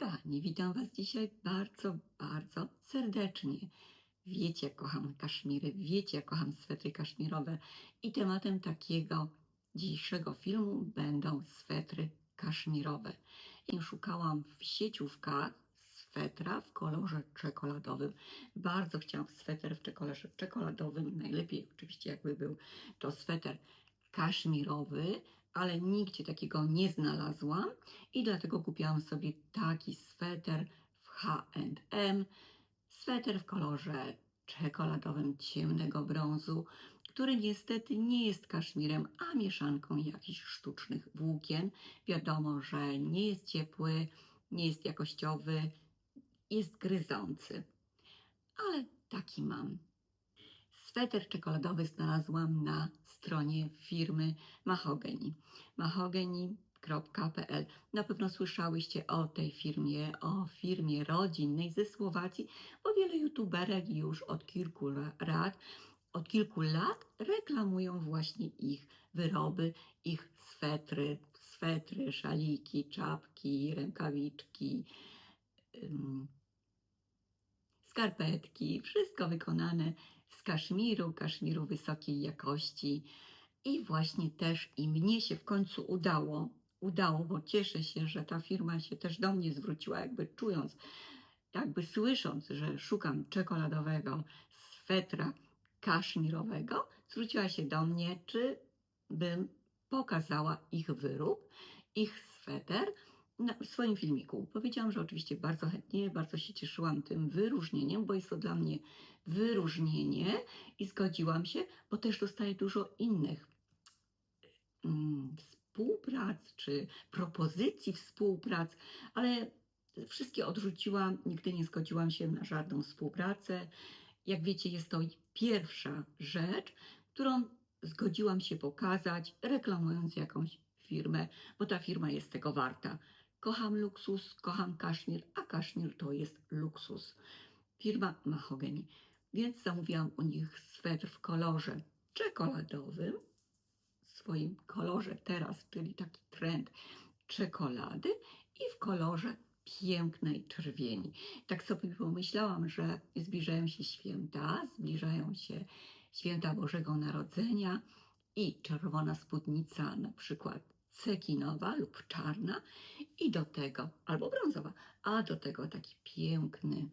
Kochani, witam Was dzisiaj bardzo, bardzo serdecznie. Wiecie, jak kocham kaszmiry, wiecie, jak kocham swetry kaszmirowe i tematem takiego dzisiejszego filmu będą swetry kaszmirowe. I szukałam w sieciówkach swetra w kolorze czekoladowym. Bardzo chciałam sweter w kolorze czekoladowym. Najlepiej oczywiście jakby był to sweter kaszmirowy, ale nigdzie takiego nie znalazłam i dlatego kupiłam sobie taki sweter w H&M. Sweter w kolorze czekoladowym ciemnego brązu, który niestety nie jest kaszmirem, a mieszanką jakichś sztucznych włókien. Wiadomo, że nie jest ciepły, nie jest jakościowy, jest gryzący. Ale taki mam. Sweter czekoladowy znalazłam na stronie firmy Mahogany. mahogany.pl. Na pewno słyszałyście o tej firmie, o firmie rodzinnej ze Słowacji, bo wiele youtuberek już od kilku lat, od kilku lat reklamują właśnie ich wyroby, ich swetry, swetry, szaliki, czapki, rękawiczki, skarpetki, wszystko wykonane z kaszmiru, kaszmiru wysokiej jakości. I właśnie też i mnie się w końcu udało, udało, bo cieszę się, że ta firma się też do mnie zwróciła, jakby czując, jakby słysząc, że szukam czekoladowego swetra kaszmirowego, zwróciła się do mnie, czy bym pokazała ich wyrób, ich sweter na w swoim filmiku. Powiedziałam, że oczywiście bardzo chętnie, bardzo się cieszyłam tym wyróżnieniem, bo jest to dla mnie wyróżnienie i zgodziłam się, bo też dostaję dużo innych mm, współprac czy propozycji współprac, ale wszystkie odrzuciłam, nigdy nie zgodziłam się na żadną współpracę. Jak wiecie, jest to pierwsza rzecz, którą zgodziłam się pokazać, reklamując jakąś firmę, bo ta firma jest tego warta. Kocham luksus, kocham kaszmir, a kaszmir to jest luksus. Firma Mahogany. Więc zamówiłam u nich swetr w kolorze czekoladowym, w swoim kolorze teraz, czyli taki trend czekolady i w kolorze pięknej czerwieni. Tak sobie pomyślałam, że zbliżają się święta, zbliżają się święta Bożego Narodzenia i czerwona spódnica, na przykład cekinowa lub czarna i do tego, albo brązowa, a do tego taki piękny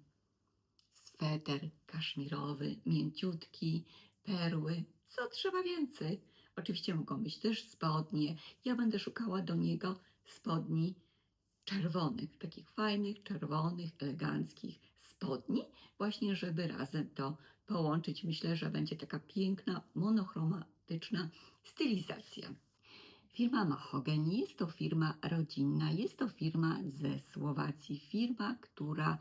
sweter kaszmirowy, mięciutki, perły. Co trzeba więcej? Oczywiście mogą być też spodnie. Ja będę szukała do niego spodni czerwonych, takich fajnych, czerwonych, eleganckich spodni, właśnie żeby razem to połączyć. Myślę, że będzie taka piękna, monochromatyczna stylizacja. Firma Mahogany jest to firma rodzinna, jest to firma ze Słowacji, firma, która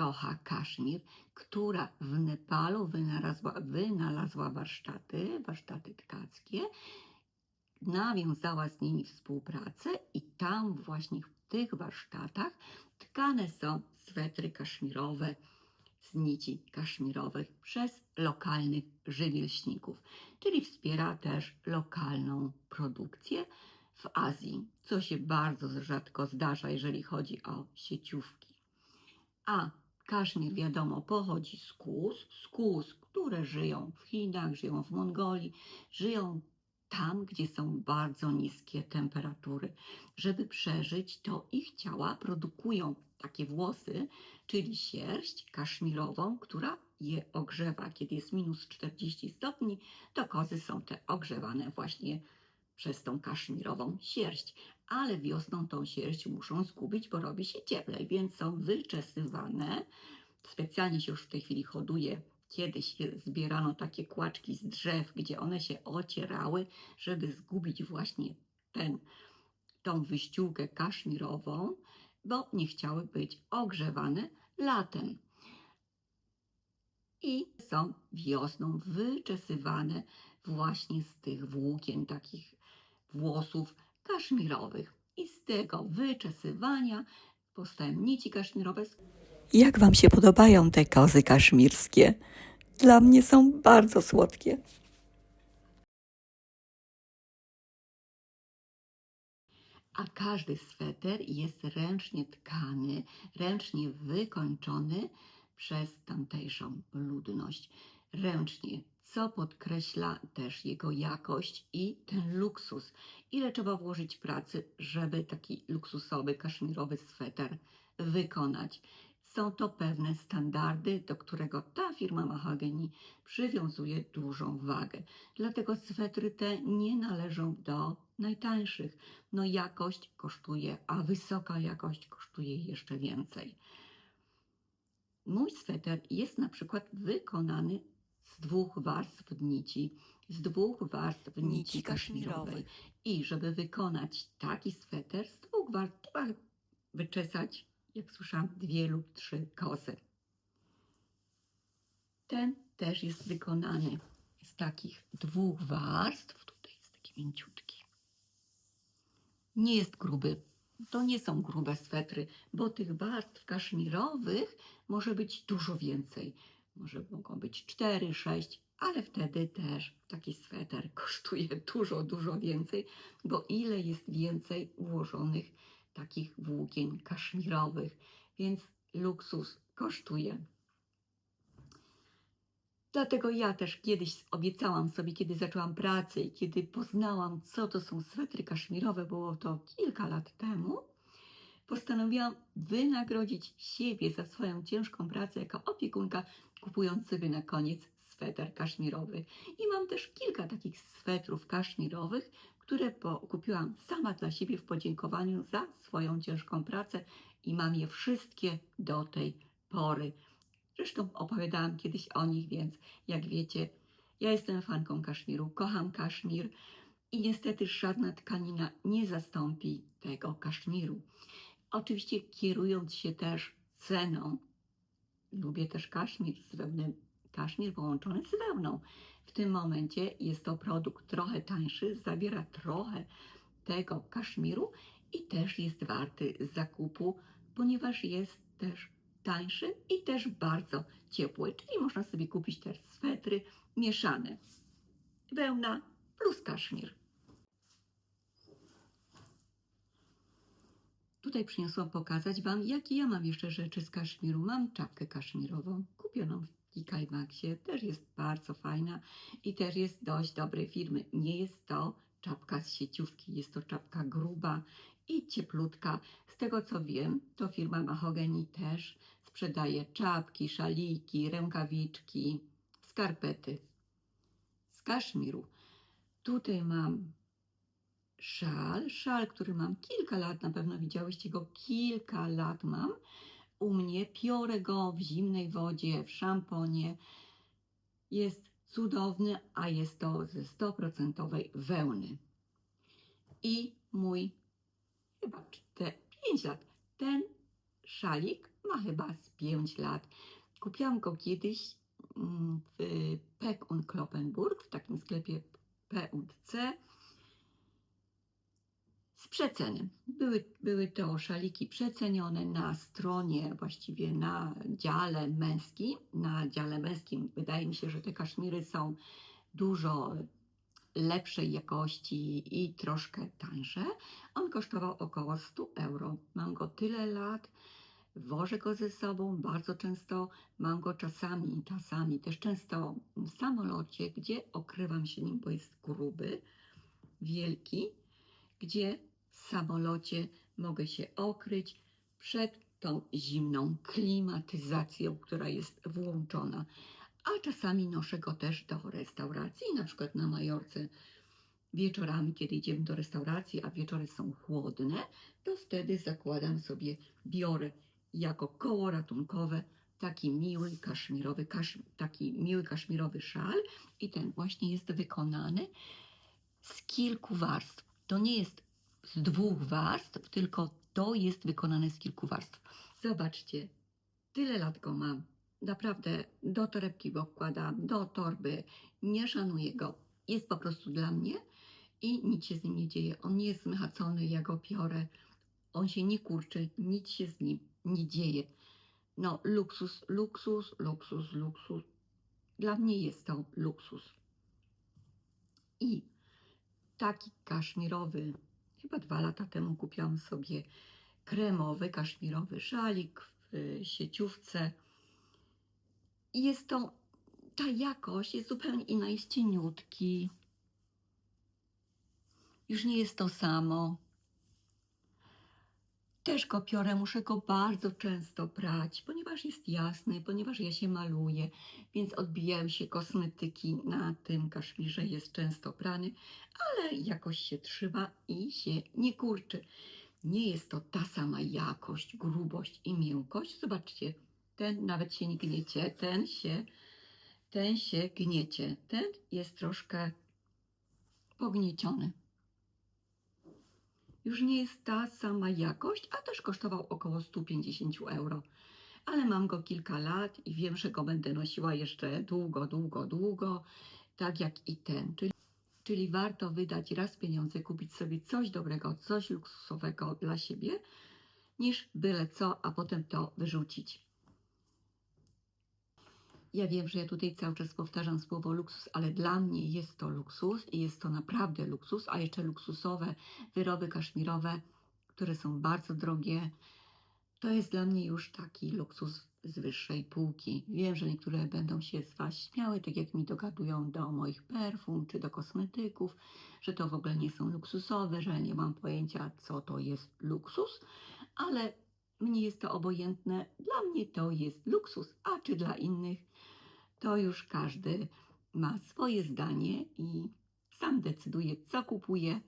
kocha kaszmir, która w Nepalu wynalazła, wynalazła warsztaty, warsztaty tkackie, nawiązała z nimi współpracę i tam właśnie w tych warsztatach tkane są swetry kaszmirowe z nici kaszmirowych przez lokalnych rzemieślników, czyli wspiera też lokalną produkcję w Azji, co się bardzo rzadko zdarza, jeżeli chodzi o sieciówki. A kaszmir, wiadomo, pochodzi z kóz, z kóz, które żyją w Chinach, żyją w Mongolii, żyją tam, gdzie są bardzo niskie temperatury. Żeby przeżyć, to ich ciała produkują takie włosy, czyli sierść kaszmirową, która je ogrzewa. Kiedy jest minus 40 stopni, to kozy są te ogrzewane właśnie przez tą kaszmirową sierść. Ale wiosną tą sierść muszą zgubić, bo robi się cieplej, więc są wyczesywane. Specjalnie się już w tej chwili hoduje Kiedyś zbierano takie kłaczki z drzew, gdzie one się ocierały, żeby zgubić właśnie ten, tą wyściółkę kaszmirową, bo nie chciały być ogrzewane latem. I są wiosną wyczesywane właśnie z tych włókien, takich włosów kaszmirowych. I z tego wyczesywania powstają nici kaszmirowe, jak Wam się podobają te kozy kaszmirskie? Dla mnie są bardzo słodkie. a każdy sweter jest ręcznie tkany, ręcznie wykończony przez tamtejszą ludność. Ręcznie, co podkreśla też jego jakość i ten luksus. Ile trzeba włożyć pracy, żeby taki luksusowy, kaszmirowy sweter wykonać. Są to pewne standardy, do którego ta firma Mahagoni przywiązuje dużą wagę. Dlatego swetry te nie należą do najtańszych. No jakość kosztuje, a wysoka jakość kosztuje jeszcze więcej. Mój sweter jest na przykład wykonany z dwóch warstw nici, z dwóch warstw nici, Nici kaszmirowej. I żeby wykonać taki sweter z dwóch warstw, trzeba wyczesać, jak słyszałam, dwie lub trzy kozy. Ten też jest wykonany z takich dwóch warstw. Tutaj jest taki mięciutki. Nie jest gruby. To nie są grube swetry, bo tych warstw kaszmirowych może być dużo więcej. Może mogą być cztery, sześć, ale wtedy też taki sweter kosztuje dużo, dużo więcej, bo ile jest więcej ułożonych takich włókien kaszmirowych, więc luksus kosztuje. Dlatego ja też kiedyś obiecałam sobie, kiedy zaczęłam pracę i kiedy poznałam, co to są swetry kaszmirowe, było to kilka lat temu, postanowiłam wynagrodzić siebie za swoją ciężką pracę jako opiekunka, kupując sobie na koniec sweter kaszmirowy. I mam też kilka takich swetrów kaszmirowych, które kupiłam sama dla siebie w podziękowaniu za swoją ciężką pracę i mam je wszystkie do tej pory. Zresztą opowiadałam kiedyś o nich, więc jak wiecie, ja jestem fanką kaszmiru, kocham kaszmir i niestety żadna tkanina nie zastąpi tego kaszmiru. Oczywiście kierując się też ceną, lubię też kaszmir z wełny, kaszmir połączony z wełną. W tym momencie jest to produkt trochę tańszy, zawiera trochę tego kaszmiru i też jest warty zakupu, ponieważ jest też tańszy i też bardzo ciepły, czyli można sobie kupić też swetry mieszane. Wełna plus kaszmir. Tutaj przyniosłam pokazać Wam, jakie ja mam jeszcze rzeczy z kaszmiru. Mam czapkę kaszmirową, kupioną w Kika i Maxie, też jest bardzo fajna i też jest dość dobrej firmy. Nie jest to czapka z sieciówki, jest to czapka gruba i cieplutka. Z tego co wiem, to firma Mahogany też sprzedaje czapki, szaliki, rękawiczki, skarpety z kaszmiru. Tutaj mam szal, szal, który mam kilka lat, na pewno widziałyście go, kilka lat mam u mnie, piorę go w zimnej wodzie, w szamponie. Jest cudowny, a jest to ze 100% wełny. I mój chyba 5 lat. Ten szalik ma chyba z 5 lat. Kupiłam go kiedyś mm, w Peck und Kloppenburg, w takim sklepie P&C z przecenem. Były, były to szaliki przecenione na stronie, właściwie na dziale męskim. Na dziale męskim wydaje mi się, że te kaszmiry są dużo lepszej jakości i troszkę tańsze. On kosztował około 100 euro. Mam go tyle lat, wożę go ze sobą bardzo często. Mam go czasami, czasami też często w samolocie, gdzie okrywam się nim, bo jest gruby, wielki, gdzie samolocie mogę się okryć przed tą zimną klimatyzacją, która jest włączona. A czasami noszę go też do restauracji, na przykład na Majorce wieczorami, kiedy idziemy do restauracji, a wieczory są chłodne, to wtedy zakładam sobie, biorę jako koło ratunkowe taki miły kaszmirowy, kasz, taki miły kaszmirowy szal i ten właśnie jest wykonany z kilku warstw. To nie jest z dwóch warstw, tylko to jest wykonane z kilku warstw. Zobaczcie, tyle lat go mam. Naprawdę do torebki go wkładam, do torby, nie szanuję go. Jest po prostu dla mnie i nic się z nim nie dzieje. On nie jest zmechacony, ja go piorę. On się nie kurczy, nic się z nim nie dzieje. No, luksus, luksus, luksus, luksus. Dla mnie jest to luksus. I taki kaszmirowy chyba dwa lata temu kupiłam sobie kremowy, kaszmirowy szalik w y, sieciówce. I jest to, ta jakość jest zupełnie inna, jest cieniutki. Już nie jest to samo. Też go piorę, muszę go bardzo często prać, ponieważ jest jasny, ponieważ ja się maluję, więc odbijają się kosmetyki na tym kaszmirze, jest często prany, ale jakoś się trzyma i się nie kurczy. Nie jest to ta sama jakość, grubość i miękkość. Zobaczcie, ten nawet się nie gniecie, ten się, ten się gniecie, ten jest troszkę pognieciony już nie jest ta sama jakość, a też kosztował około 150 euro. Ale mam go kilka lat i wiem, że go będę nosiła jeszcze długo, długo, długo, tak jak i ten. Czyli, czyli warto wydać raz pieniądze, kupić sobie coś dobrego, coś luksusowego dla siebie, niż byle co, a potem to wyrzucić. Ja wiem, że ja tutaj cały czas powtarzam słowo luksus, ale dla mnie jest to luksus i jest to naprawdę luksus, a jeszcze luksusowe wyroby kaszmirowe, które są bardzo drogie, to jest dla mnie już taki luksus z wyższej półki. Wiem, że niektóre będą się z Was śmiały, tak jak mi dogadują do moich perfum czy do kosmetyków, że to w ogóle nie są luksusowe, że nie mam pojęcia, co to jest luksus, ale mnie jest to obojętne. Dla mnie to jest luksus, a czy dla innych, to już każdy ma swoje zdanie i sam decyduje, co kupuje,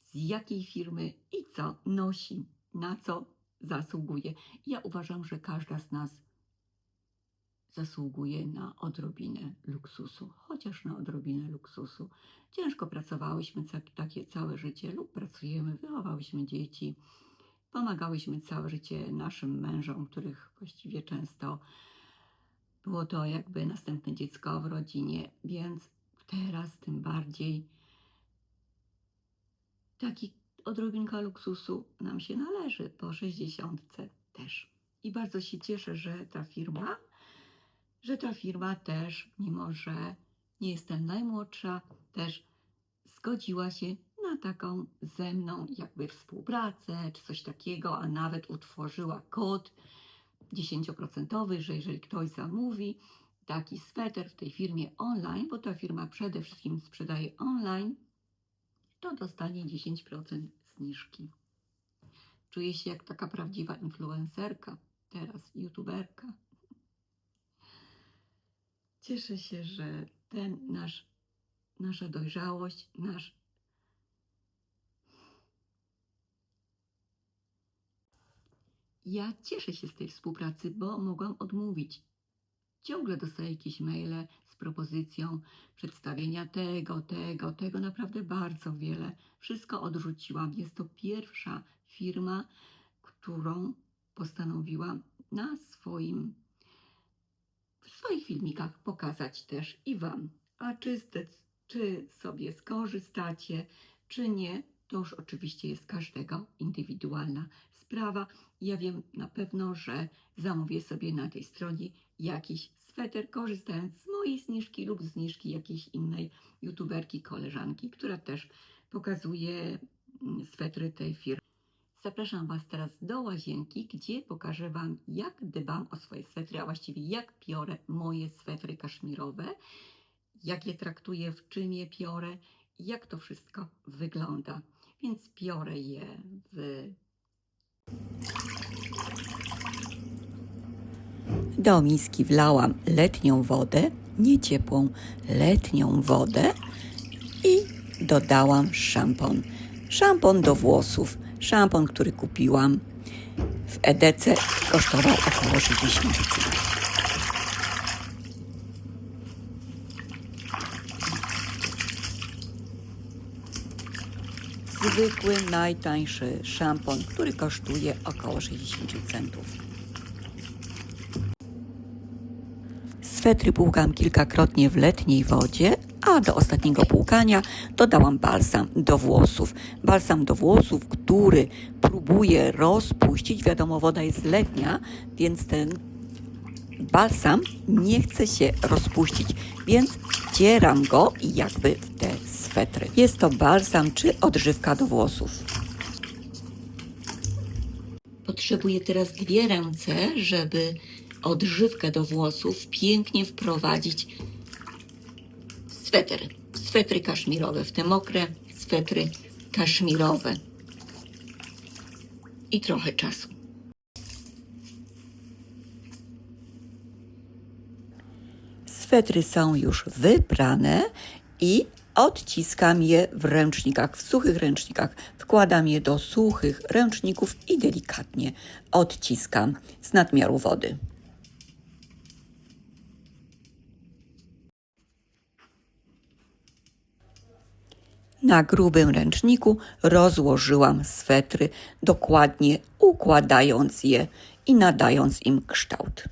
z jakiej firmy i co nosi, na co zasługuje. Ja uważam, że każda z nas zasługuje na odrobinę luksusu, chociaż na odrobinę luksusu. Ciężko pracowałyśmy takie całe życie lub pracujemy, wychowałyśmy dzieci, pomagałyśmy całe życie naszym mężom, których właściwie często było to jakby następne dziecko w rodzinie, więc teraz tym bardziej taki odrobinka luksusu nam się należy po 60 też. I bardzo się cieszę, że ta firma, że ta firma też, mimo że nie jestem najmłodsza, też zgodziła się na taką ze mną jakby współpracę czy coś takiego, a nawet utworzyła kod 10%, że jeżeli ktoś zamówi taki sweter w tej firmie online, bo ta firma przede wszystkim sprzedaje online, to dostanie 10% zniżki. Czuję się jak taka prawdziwa influencerka, teraz youtuberka. Cieszę się, że ten nasz, nasza dojrzałość, nasz Ja cieszę się z tej współpracy, bo mogłam odmówić. Ciągle dostaję jakieś maile z propozycją przedstawienia tego, tego, tego, naprawdę bardzo wiele. Wszystko odrzuciłam. Jest to pierwsza firma, którą postanowiłam na swoim, w swoich filmikach pokazać też i Wam. A czy, czy sobie skorzystacie, czy nie, to już oczywiście jest każdego indywidualna sprawa. Ja wiem na pewno, że zamówię sobie na tej stronie jakiś sweter, korzystając z mojej zniżki lub zniżki jakiejś innej youtuberki, koleżanki, która też pokazuje mm, swetry tej firmy. Zapraszam Was teraz do łazienki, gdzie pokażę Wam, jak dbam o swoje swetry, a właściwie jak piorę moje swetry kaszmirowe, jak je traktuję, w czym je piorę jak to wszystko wygląda. Więc piorę je w Do miski wlałam letnią wodę, nie ciepłą, letnią wodę i dodałam szampon. Szampon do włosów. Szampon, który kupiłam w Edece, kosztował około 60 zł. Zwykły, najtańszy szampon, który kosztuje około 60 centów. Swetry płukam kilkakrotnie w letniej wodzie, a do ostatniego płukania dodałam balsam do włosów. Balsam do włosów, który próbuję rozpuścić. Wiadomo, woda jest letnia, więc ten balsam nie chce się rozpuścić, więc wcieram go jakby w swetry. Jest to balsam czy odżywka do włosów. Potrzebuję teraz dwie ręce, żeby odżywkę do włosów pięknie wprowadzić w sweter. Swetry kaszmirowe, w te mokre swetry kaszmirowe. I trochę czasu. Swetry są już wyprane i odciskam je w ręcznikach, w suchych ręcznikach. Wkładam je do suchych ręczników i delikatnie odciskam z nadmiaru wody. Na grubym ręczniku rozłożyłam swetry, dokładnie układając je i nadając im kształt.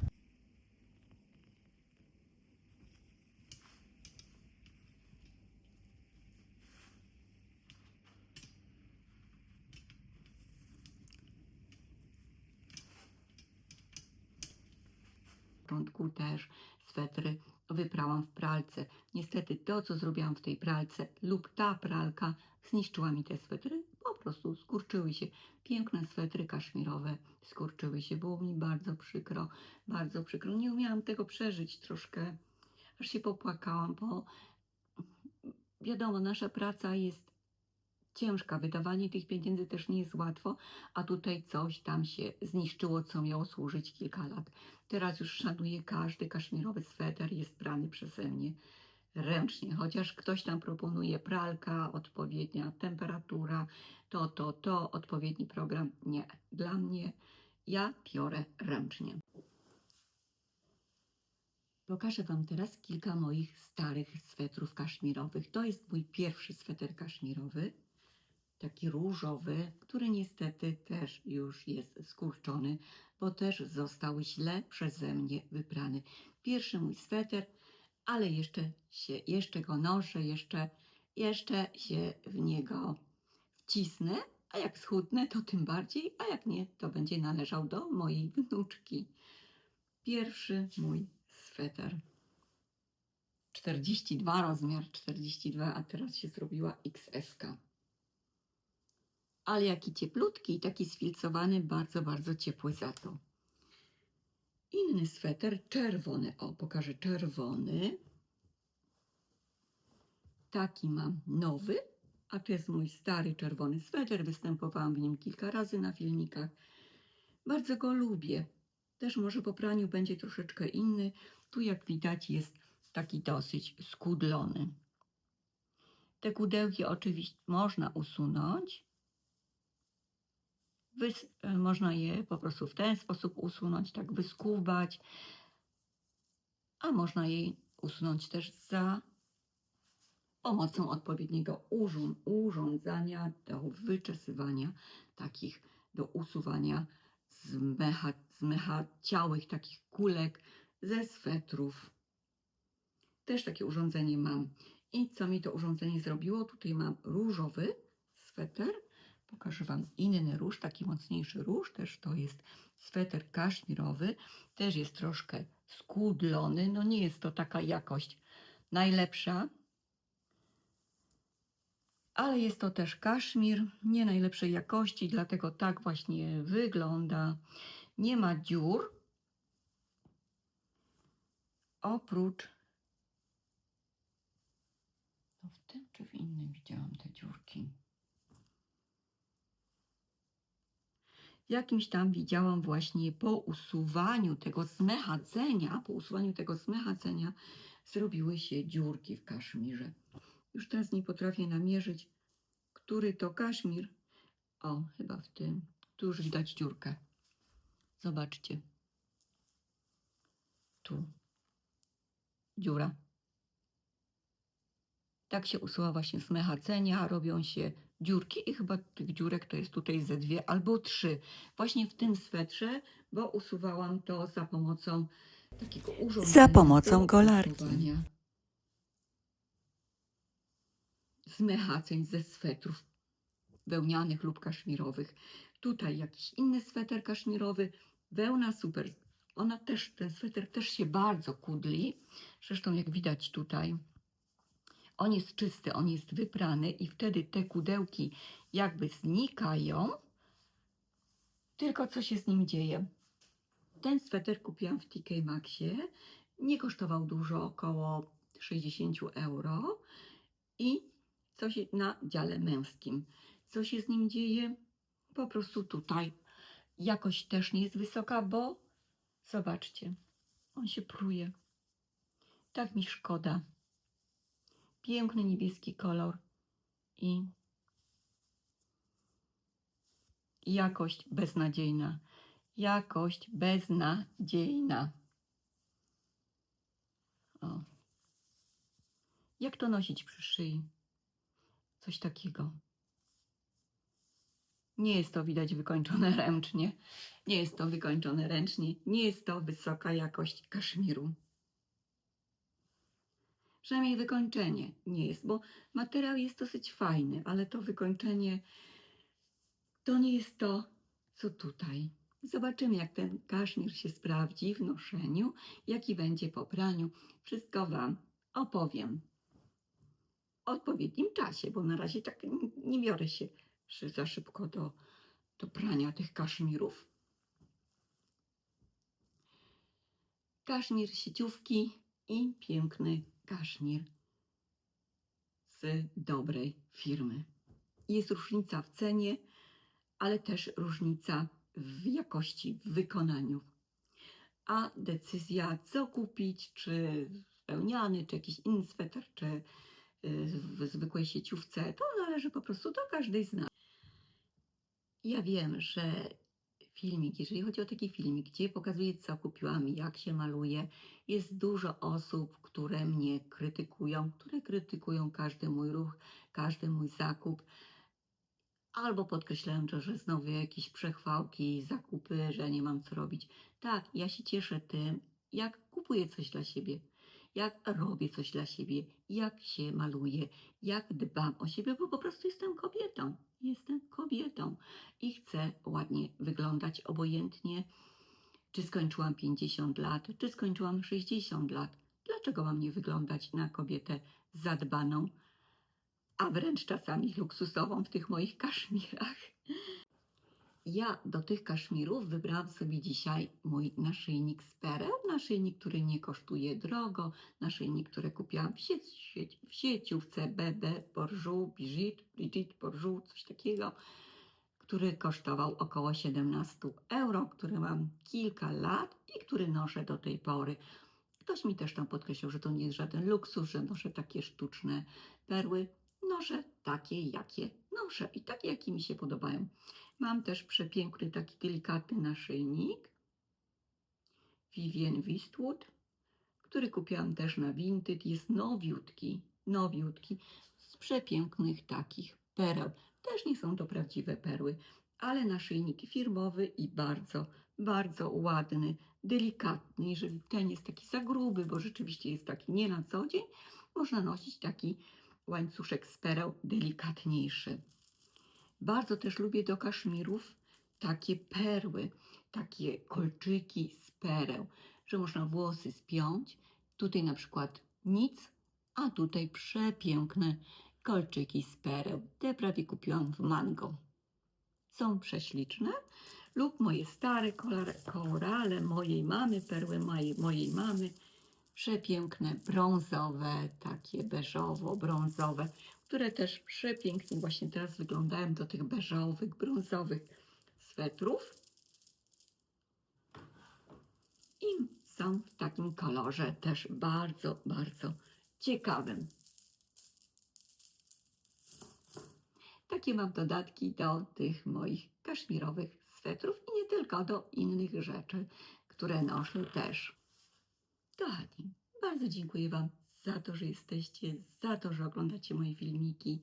Też swetry wyprałam w pralce. Niestety to, co zrobiłam w tej pralce lub ta pralka zniszczyła mi te swetry, po prostu skurczyły się. Piękne swetry kaszmirowe skurczyły się. Było mi bardzo przykro, bardzo przykro. Nie umiałam tego przeżyć troszkę, aż się popłakałam, bo wiadomo, nasza praca jest ciężka, wydawanie tych pieniędzy też nie jest łatwo, a tutaj coś tam się zniszczyło, co miało służyć kilka lat. Teraz już szanuję każdy kaszmirowy sweter, jest prany przeze mnie ręcznie, chociaż ktoś tam proponuje pralka, odpowiednia temperatura, to, to, to, odpowiedni program. Nie, dla mnie ja piorę ręcznie. Pokażę Wam teraz kilka moich starych swetrów kaszmirowych. To jest mój pierwszy sweter kaszmirowy taki różowy, który niestety też już jest skurczony, bo też został źle przeze mnie wyprany. Pierwszy mój sweter, ale jeszcze, się, jeszcze go noszę, jeszcze, jeszcze się w niego wcisnę, a jak schudnę, to tym bardziej, a jak nie, to będzie należał do mojej wnuczki. Pierwszy mój sweter. 42 rozmiar 42, a teraz się zrobiła XS. -ka ale jaki cieplutki i taki sfilcowany, bardzo, bardzo ciepły za to. Inny sweter, czerwony, o pokażę czerwony. Taki mam nowy, a to jest mój stary czerwony sweter. Występowałam w nim kilka razy na filmikach. Bardzo go lubię. Też może po praniu będzie troszeczkę inny. Tu jak widać jest taki dosyć skudlony. Te kudełki oczywiście można usunąć, Wys, e, można je po prostu w ten sposób usunąć, tak wyskubać, a można je usunąć też za pomocą odpowiedniego urząd, urządzania do wyczesywania takich, do usuwania zmecha, zmechaciałych takich kulek ze swetrów. Też takie urządzenie mam. I co mi to urządzenie zrobiło? Tutaj mam różowy sweter Pokażę Wam inny róż, taki mocniejszy róż, też to jest sweter kaszmirowy, też jest troszkę skudlony, no nie jest to taka jakość najlepsza, ale jest to też kaszmir, nie najlepszej jakości, dlatego tak właśnie wygląda. Nie ma dziur, oprócz no w tym czy w innym widziałam te dziurki. Jakimś tam widziałam właśnie po usuwaniu tego zmechacenia, po usuwaniu tego zmechacenia zrobiły się dziurki w kaszmirze. Już teraz nie potrafię namierzyć, który to kaszmir. O, chyba w tym. Tu już widać dziurkę. Zobaczcie. Tu. Dziura. Tak się usuwa właśnie zmechacenia, robią się dziurki i chyba tych dziurek to jest tutaj ze dwie albo trzy. Właśnie w tym swetrze, bo usuwałam to za pomocą takiego urządzenia. Za pomocą golarki. Zmechaceń ze swetrów wełnianych lub kaszmirowych. Tutaj jakiś inny sweter kaszmirowy, wełna super. Ona też, ten sweter też się bardzo kudli. Zresztą jak widać tutaj, on jest czysty, on jest wyprany i wtedy te kudełki jakby znikają, Tylko co się z nim dzieje? Ten sweter kupiłam w TK Maxie. Nie kosztował dużo, około 60 euro. I coś na dziale męskim. Co się z nim dzieje? Po prostu tutaj jakość też nie jest wysoka, bo zobaczcie, on się pruje. Tak mi szkoda. Piękny niebieski kolor i jakość beznadziejna. Jakość beznadziejna. O. Jak to nosić przy szyi? Coś takiego. Nie jest to widać wykończone ręcznie. Nie jest to wykończone ręcznie. Nie jest to wysoka jakość kaszmiru. Przynajmniej wykończenie nie jest, bo materiał jest dosyć fajny, ale to wykończenie to nie jest to, co tutaj. Zobaczymy, jak ten kaszmir się sprawdzi w noszeniu, jaki będzie po praniu. Wszystko Wam opowiem w odpowiednim czasie, bo na razie tak nie biorę się za szybko do, do prania tych kaszmirów. Kaszmir sieciówki i piękny kaszmir z dobrej firmy. Jest różnica w cenie, ale też różnica w jakości, w wykonaniu. A decyzja, co kupić, czy wełniany, czy jakiś inny sweter, czy y, w zwykłej sieciówce, to należy po prostu do każdej z nas. Ja wiem, że filmik, jeżeli chodzi o taki filmik, gdzie pokazuję, co kupiłam, jak się maluje, jest dużo osób, które mnie krytykują, które krytykują każdy mój ruch, każdy mój zakup, albo podkreślają, że, że znowu jakieś przechwałki, zakupy, że nie mam co robić. Tak, ja się cieszę tym, jak kupuję coś dla siebie, jak robię coś dla siebie, jak się maluję, jak dbam o siebie, bo po prostu jestem kobietą. Jestem kobietą i chcę ładnie wyglądać, obojętnie czy skończyłam 50 lat, czy skończyłam 60 lat. Dlaczego mam nie wyglądać na kobietę zadbaną, a wręcz czasami luksusową w tych moich kaszmirach? Ja do tych kaszmirów wybrałam sobie dzisiaj mój naszyjnik z pereł. Naszyjnik, który nie kosztuje drogo. Naszyjnik, który kupiłam w, sieci, w sieciówce BB, Bourjoux, Brigitte, Brigitte Bourjoux, coś takiego, który kosztował około 17 euro, który mam kilka lat i który noszę do tej pory. Ktoś mi też tam podkreślił, że to nie jest żaden luksus, że noszę takie sztuczne perły. Noszę takie, jakie noszę i takie, jakie mi się podobają. Mam też przepiękny, taki delikatny naszyjnik Vivienne Westwood, który kupiłam też na Vinted. Jest nowiutki, nowiutki, z przepięknych takich pereł. Też nie są to prawdziwe perły, ale naszyjnik firmowy i bardzo, bardzo ładny, delikatny. Jeżeli ten jest taki za gruby, bo rzeczywiście jest taki nie na co dzień, można nosić taki łańcuszek z pereł delikatniejszy. Bardzo też lubię do kaszmirów takie perły, takie kolczyki z pereł, że można włosy spiąć. Tutaj na przykład nic, a tutaj przepiękne kolczyki z pereł. Te prawie kupiłam w mango. Są prześliczne. Lub moje stare korale mojej mamy, perły mojej, mojej mamy. Przepiękne, brązowe, takie beżowo-brązowe, które też przepięknie właśnie teraz wyglądają do tych beżowych, brązowych swetrów. I są w takim kolorze też bardzo, bardzo ciekawym. Takie mam dodatki do tych moich kaszmirowych swetrów i nie tylko do innych rzeczy, które noszę też. Kochani, bardzo dziękuję Wam za to, że jesteście, za to, że oglądacie moje filmiki,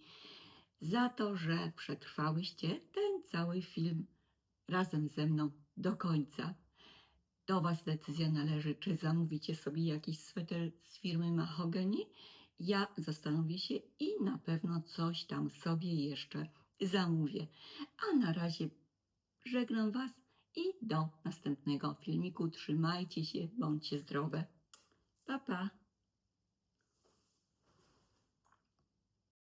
za to, że przetrwałyście ten cały film razem ze mną do końca. Do Was decyzja należy, czy zamówicie sobie jakiś sweter z firmy Mahogany. Ja zastanowię się i na pewno coś tam sobie jeszcze zamówię. A na razie żegnam Was i do następnego filmiku. Trzymajcie się, bądźcie zdrowe. 爸爸。